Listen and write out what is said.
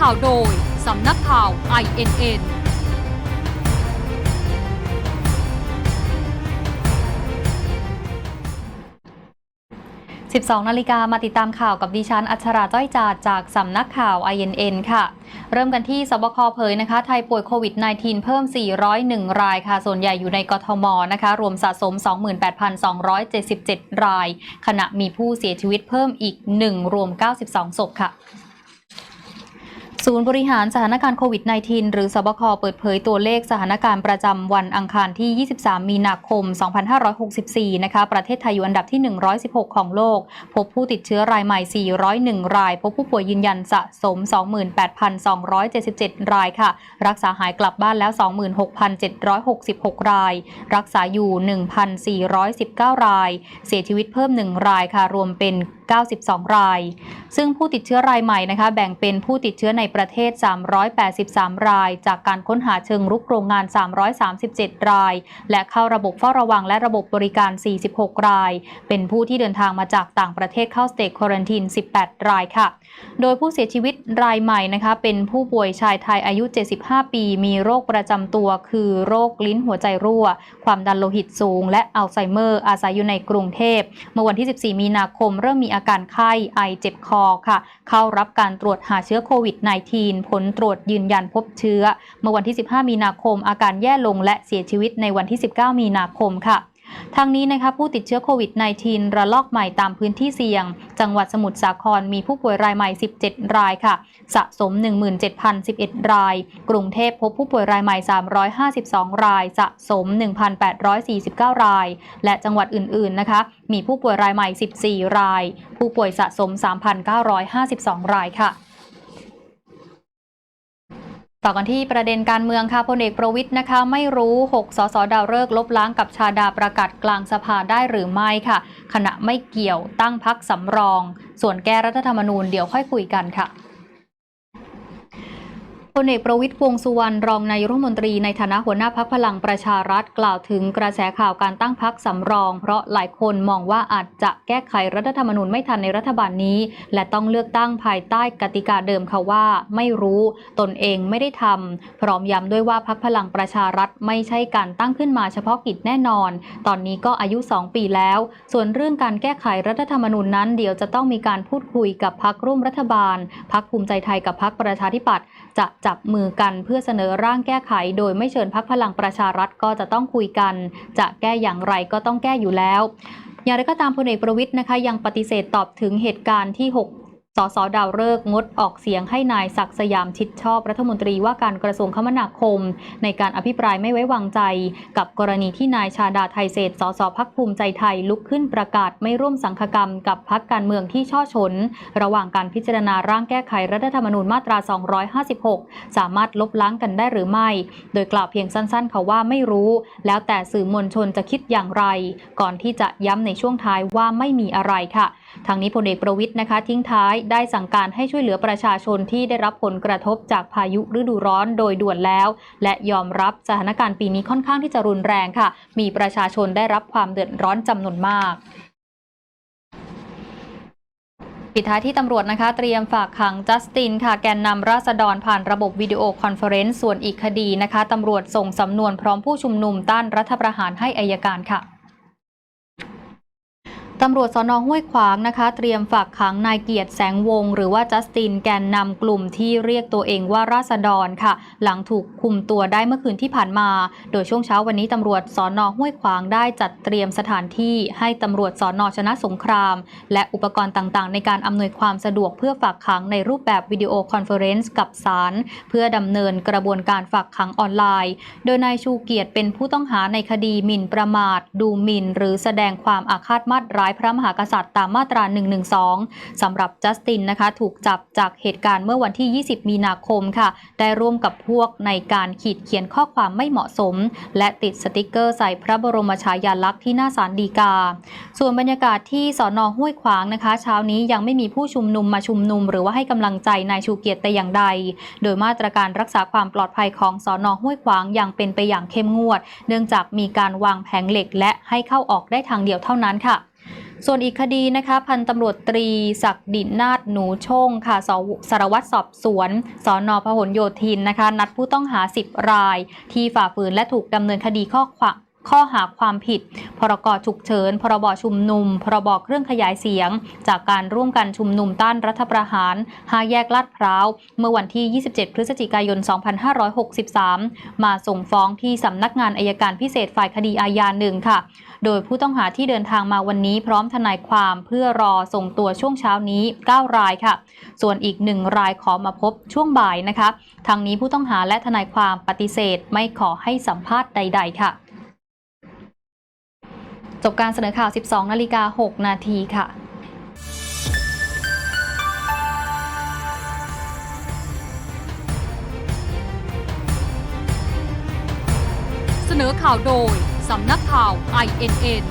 ข่าวโดย สำนักข่าว INN 12 นาฬิกามาติดตามข่าวกับดิฉัน อัชราจ้อยจาดจากสำนักข่าว INN ค่ะ เริ่มกันที่สบคเผยนะคะ ไทยป่วยโควิด -19 เพิ่ม 401 รายค่ะ ส่วนใหญ่อยู่ในกทมนะคะ รวมสะสม 28,277 ราย ขณะมีผู้เสียชีวิตเพิ่มอีก 1 รวม 92 ศพค่ะ ศูนย์บริหารสถานการณ์โควิด -19 หรือสบค เปิดเผยตัวเลขสถานการณ์ประจำวันอังคารที่ 23 มีนาคม 2564 นะคะ ประเทศไทยอยู่อันดับที่ 116 ของโลก พบผู้ติดเชื้อรายใหม่ 401 ราย พบผู้ป่วยยืนยันสะสม 28,277 รายค่ะ รักษาหายกลับบ้านแล้ว 26,766 ราย รักษาอยู่ 1,419 ราย เสียชีวิตเพิ่ม 1 รายค่ะ รวมเป็น 92 ราย ซึ่งผู้ติดเชื้อรายใหม่นะคะ แบ่งเป็นผู้ติดเชื้อในประเทศ 383 ราย จากการค้นหาเชิงรุกโรงงาน 337 ราย และเข้าระบบเฝ้าระวังและระบบบริการ 46 ราย เป็นผู้ที่เดินทางมาจากต่างประเทศเข้าสเตทควอนติน 18 รายค่ะ โดยผู้เสียชีวิตรายใหม่นะคะเป็นผู้ป่วยชายไทยอายุ 75 ปี มีโรคประจำตัว คือโรคลิ้นหัวใจรั่ว ความดันโลหิตสูง และอัลไซเมอร์ อาศัยอยู่ในกรุงเทพ เมื่อวันที่ 14 มีนาคมเริ่มมีอาาการไข้ไอเจ็บคอค่ะ เข้ารับการตรวจหาเชื้อโควิด -19 ผลตรวจยืนยันพบเชื้อ เมื่อวันที่ 15 มีนาคมอาการแย่ลงและเสียชีวิตในวันที่ 19 มีนาคมค่ะ ทางนี้นะคะผู้ติดเชื้อโควิด -19 ระลอกใหม่ตามพื้นที่เสี่ยง จังหวัดสมุทรสาครมีผู้ป่วยรายใหม่ 17 รายค่ะ สะสม 17,011 ราย กรุงเทพพบผู้ป่วยรายใหม่ 352 ราย สะสม 1,849 ราย และจังหวัดอื่นๆนะคะ มีผู้ป่วยรายใหม่ 14 ราย ผู้ป่วยสะสม 3,952 รายค่ะ ต่อกันที่ประเด็นการเมืองค่ะพลเอกประวิทย์นะคะ ไม่รู้ 6 สสดาวเลิกลบล้างกับชาดาประกาศกลางสภาได้หรือไม่ค่ะ ขณะไม่เกี่ยวตั้งพักสำรอง ส่วนแก้รัฐธรรมนูญเดี๋ยวค่อยคุยกันค่ะ พลเอกประวิตยวงสุวรรณรองนายรัฐมนตรีในฐานะหัวหน้าพักพลังประชารัฐกล่าวถึงกระแสข่าวการตั้งพักสำรอง เพราะหลายคนมองว่าอาจจะแก้ไขรัฐธรรมนูญไม่ทันในรัฐบาลนี้ และต้องเลือกตั้งภายใต้กติกาเดิมค่ะว่า ไม่รู้ตนเองไม่ได้ทำพร้อมย้ำด้วยว่าพักพลังประชารัฐไม่ใช่การตั้งขึ้นมาเฉพาะกิจแน่นอน ตอนนี้ก็อายุ 2 ปีแล้ว ส่วนเรื่องการแก้ไขรัฐธรรมนูญนั้น เดี๋ยวจะต้องมีการพูดคุยกับพักร่วมรัฐบาลพักภูมิใจไทยกับพักประชาธิปัตย์จะจับมือกันเพื่อเสนอร่างแก้ไข โดยไม่เชิญพักพลังประชารัฐก็จะต้องคุยกัน จะแก้อย่างไรก็ต้องแก้อยู่แล้ว อย่างไรก็ตามพลเอกประวิทย์นะคะยังปฏิเสธตอบถึงเหตุการณ์ที่ 6 สสดาวฤกษ์งดออกเสียงให้นายศักดิ์สยามชิดชอบรัฐมนตรีว่าการกระทรวงคมนาคม ในการอภิปรายไม่ไว้วางใจ กับกรณีที่นายชาดาไทยเศษสสพักภูมิใจไทยลุกขึ้นประกาศไม่ร่วมสังฆกรรมกับพักการเมืองที่ช่อชน ระหว่างการพิจารณาร่างแก้ไขรัฐธรรมนูญมาตรา 256 สามารถลบล้างกันได้หรือไม่ โดยกล่าวเพียงสั้นๆค่ะว่าไม่รู้ แล้วแต่สื่อมวลชนจะคิดอย่างไร ก่อนที่จะย้ำในช่วงท้ายว่าไม่มีอะไรค่ะ ทางนี้พลเอกประวิทย์นะคะ ทิ้งท้ายได้สั่งการให้ช่วยเหลือประชาชนที่ได้รับผลกระทบจากพายุฤดูร้อนโดยด่วนแล้ว และยอมรับสถานการณ์ปีนี้ค่อนข้างที่จะรุนแรงค่ะ มีประชาชนได้รับความเดือดร้อนจำนวนมากปิดท้ายที่ตำรวจนะคะ เตรียมฝากขังจัสตินค่ะแกนนำราษฎรผ่านระบบวิดีโอคอนเฟอเรนซ์ส่วนอีกคดีนะคะตำรวจส่งสำนวนพร้อมผู้ชุมนุมต้านรัฐประหารให้อายการค่ะ ตำรวจสนห้วยขวางนะคะ เตรียมฝากขังนายเกียรติแสงวงศ์หรือว่าจัสตินแกนนำกลุ่มที่เรียกตัวเองว่าราษฎรค่ะ หลังถูกคุมตัวได้เมื่อคืนที่ผ่านมา โดยช่วงเช้าวันนี้ตำรวจสนห้วยขวางได้จัดเตรียมสถานที่ให้ตำรวจสนชนะสงคราม และอุปกรณ์ต่างๆ ในการอำนวยความสะดวกเพื่อฝากขังในรูปแบบวิดีโอคอนเฟอเรนซ์กับศาลเพื่อดำเนินกระบวนการฝากขังออนไลน์ โดยนายชูเกียรติเป็นผู้ต้องหาในคดีหมิ่นประมาท ดูหมิ่น หรือแสดงความอาฆาตมาตร้ายพระมหากษัตริย์ตามมาตรา 112สำหรับจัสตินนะคะถูกจับจากเหตุการณ์เมื่อวันที่ 20 มีนาคมค่ะ ได้ร่วมกับพวกในการขีดเขียนข้อความไม่เหมาะสม และติดสติกเกอร์ใส่พระบรมฉายาลักษณ์ที่หน้าศาลฎีกา ส่วนบรรยากาศที่สอนอห้วยขวางนะคะ เช้านี้ยังไม่มีผู้ชุมนุมมาชุมนุม หรือว่าให้กำลังใจนายชูเกียรติแต่อย่างใด โดยมาตรการรักษาความปลอดภัยของสอนอห้วยขวางยังเป็นไปอย่างเข้มงวด เนื่องจากมีการวางแผงเหล็กและให้เข้าออกได้ทางเดียวเท่านั้นค่ะ ส่วนอีกคดีนะคะ พันตำรวจตรีศักดินนาฏหนูชงค่ะสสารวัตรสอบสวนสอนอพหลโยธินนะคะ นัดผู้ต้องหา 10 ราย ที่ฝ่าฝืนและถูกดำเนินคดีข้อความ ข้อหาความผิด พรกฉุกเฉิน พรบชุมนุม พรบเครื่องขยายเสียง จากการร่วมกันชุมนุมต้านรัฐประหารหาแยกลาดพร้าว เมื่อวันที่ 27 พฤศจิกายน 2563 มาส่งฟ้องที่สำนักงานอายการพิเศษฝ่ายคดีอาญาหนึ่งค่ะ โดยผู้ต้องหาที่เดินทางมาวันนี้พร้อมทนายความเพื่อรอส่งตัวช่วงเช้านี้ 9 รายค่ะ ส่วนอีกหนึ่งรายขอมาพบช่วงบ่ายนะคะ ทางนี้ผู้ต้องหาและทนายความปฏิเสธไม่ขอให้สัมภาษณ์ใด ๆ ค่ะ จบการเสนอข่าว 12 นาฬิกา 6 นาทีค่ะเสนอข่าวโดย สำนักข่าว INN